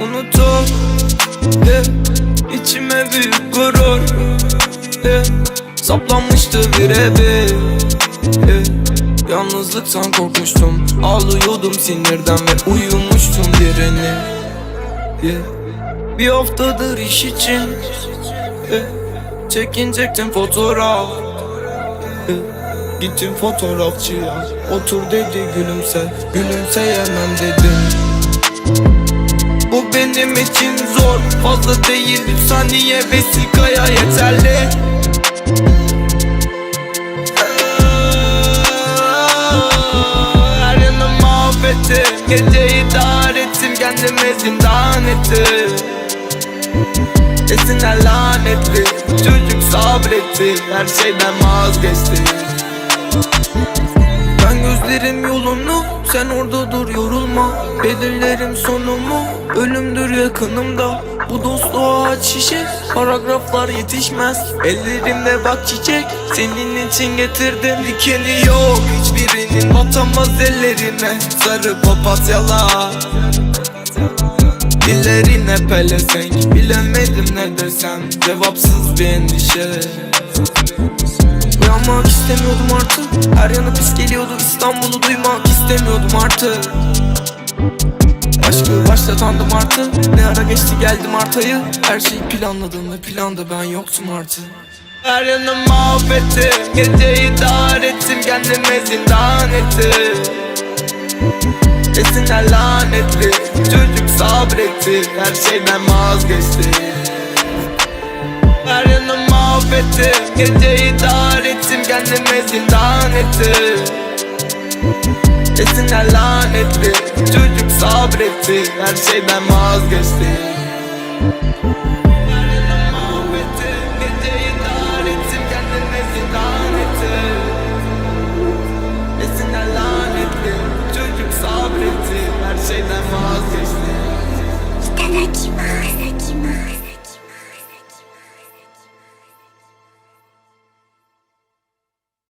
unutur yeah. İçime büyük gurur yeah. Saplanmıştı birebir yeah. Yalnızlıktan korkmuştum Ağlıyordum sinirden ve uyumuştum direne. Bir haftadır iş için yeah. Çekinecektim fotoğraf. Gittim fotoğrafçıya Otur dedi gülümse Gülümseyemem dedim benim için zor. Fazla değil bir saniye vesikaya yeterli. Her yanım mahvettim Geceyi dar ettim Kendime zindan ettim. Esinler lanetli Çocuk sabretti Her şeyden vazgeçti ben gözlerim yolunu Sen orada dur yorulma. Belirlerim sonumu Ölümdür yakınımda. Bu dostluğa aç şişe Paragraflar yetişmez. Ellerimde bak çiçek Senin için getirdim Dikeni yok. Hiçbirinin Batamaz ellerine Sarı papatyalar. Dillerine pelesenk Bilemedim ne desem. Cevapsız bir endişe Uyanmak istemiyordum artık. Her yanı pis geliyordu. İstanbul'u duymak istemiyordum artık. Aşkı başlatandım artık. Ne ara geçti geldim artayı Her şeyi planladım ve planda ben yoktum artık. Her yanım mahvettim Geceyi dar ettim. Kendime zindan ettim Esinler lanetli Çocuk sabretti. Her şeyden vazgeçti mahvettim Geceyi dar ettim Kendime zindan ettim. Esinler lanetli Çocuk sabretti Her şeyden vazgeçti